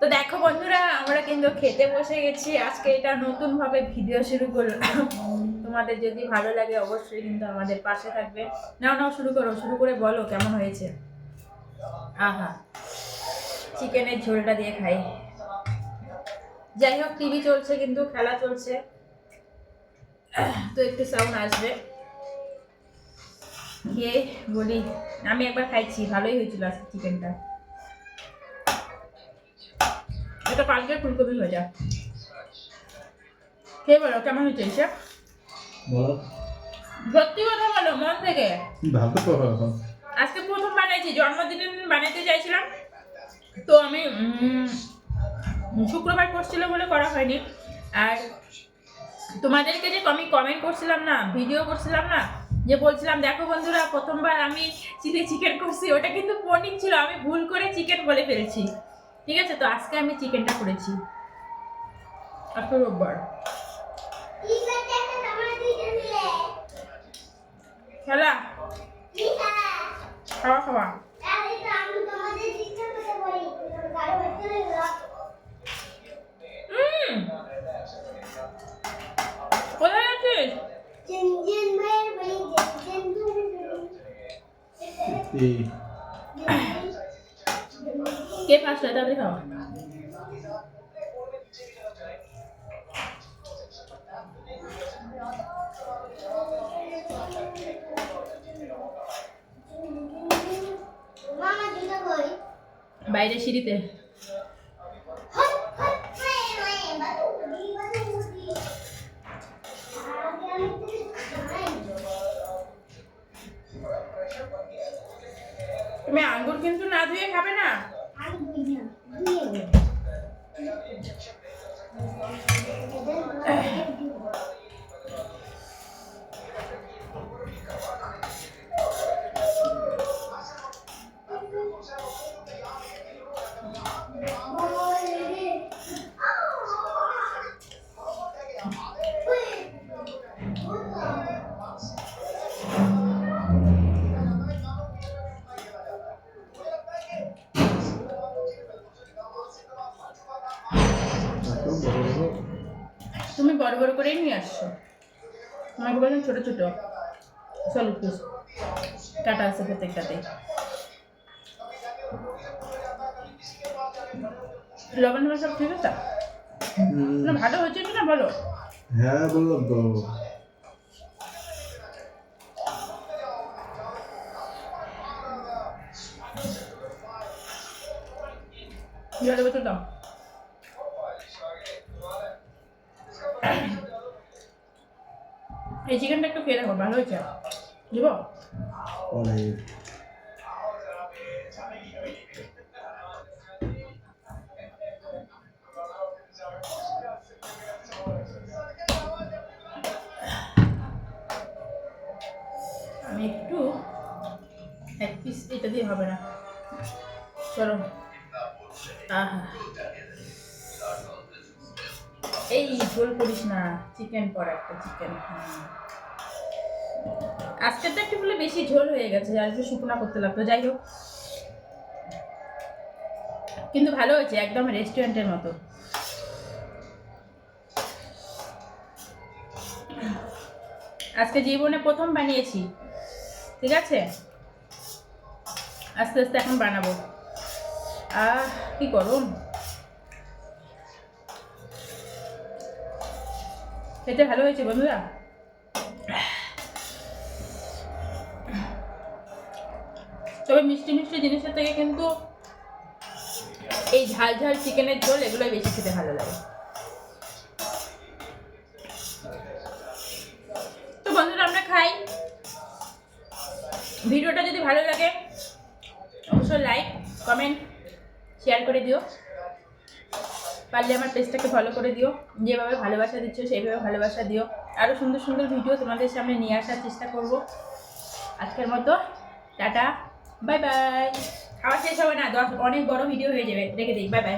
তো দেখো বন্ধুরা, আমরা কিন্তু খেতে বসে গেছি। আজকে এটা নতুন ভাবে ভিডিও শুরু করলাম। তোমাদের যদি ভালো লাগে, অবশ্যই কিন্তু আমাদের পাশে থাকবে। নাও নাও, শুরু করো, শুরু করে বলো, কেমন হয়েছে? আহা চিকেনের ঝোলটা দিয়ে খাই। যাই হোক টিভি চলছে কিন্তু, খেলা চলছে। তো একটু সাউন্ড আসবে। খেয়ে বলি, আমি একবার খাইছি, ভালোই হয়েছিল আজকে চিকেনটা এটা কালকে ফুলকপি ভাজা খেয়ে বলো কেমন হয়েছে হিসাব বলো সত্যি কথা বলো মন থেকে? ভালো তো আজকে প্রথম বানাইছি জন্মদিনের দিন বানাইতে চাইছিলাম। তো আমি শুক্রবার করছিল বলে করা হয়নি। আর তোমাদেরকে যে আমি কমেন্ট করছিলাম না ভিডিও করছিলাম না যে বলছিলাম দেখো বন্ধুরা প্রথমবার আমি চিলি চিকেন করছি। ওটা কিন্তু পনির ছিল আমি ভুল করে চিকেন বলে ফেলেছি। ঠিক আছে? তো আজকে আমি চিকেনটা করেছি। আজকে রোববার। খেলা? খাওয়া খাওয়া। হুম কোথায় আছিস এই কে ফার্স্ট হয় তাড়াতাড়ি খাওয়া বাইরে সিঁড়িতে। তুমি আঙ্গুর কিন্তু না ধুয়ে খাবে না? クリ তুমি বড় বড় করেই নিয়ে আসছো। আমাকে বললেন ছোট ছোট। চলো পিস কাটা আছে প্রত্যেকটাতে লবণ টবণ সব ঠিক আছে? না ভালো হচ্ছে কি না বলো? হ্যাঁ বললাম তো বোতল দাও। এই চিকেনটা একটু খেয়ে দেখো, ভালো হয়েছে। দিব? আমি একটু এক পিস এটা দিয়ে হবে না। চলো। আহা। এই ঝোল করিস না চিকেন পর একটা চিকেন আজকে তো একটু বলে বেশি ঝোল হয়ে গেছে একটু শুকনা করতে লাগতো যাই হোক। কিন্তু ভালো হয়েছে, একদম রেস্টুরেন্টের মতো। আজকে জীবনে প্রথম বানিয়েছি, ঠিক আছে? আস্তে আস্তে এখন বানাবো। আহ, কি গরম। খেতে ভালো হয়েছে বন্ধুরা? তবে মিষ্টি মিষ্টি জিনিসের থেকে কিন্তু এই ঝাল ঝাল চিকেনের ঝোল এগুলোই বেশি খেতে ভালো লাগে। তো বন্ধুরা, আমরা খাই। ভিডিওটা যদি ভালো লাগে, অবশ্যই লাইক কমেন্ট শেয়ার করে দিও। পারলে আমার পেজটাকে ফলো করে দিও। যেভাবে ভালোবাসা দিচ্ছ, সেইভাবে ভালোবাসা দিও। আরও সুন্দর সুন্দর ভিডিও তোমাদের সামনে নিয়ে আসার চেষ্টা করব। আজকের মতো, টাটা বাই বাই খাওয়া শেষ হবে না, দশ, অনেক বড় ভিডিও হয়ে যাবে। রেখে দিই বাই বাই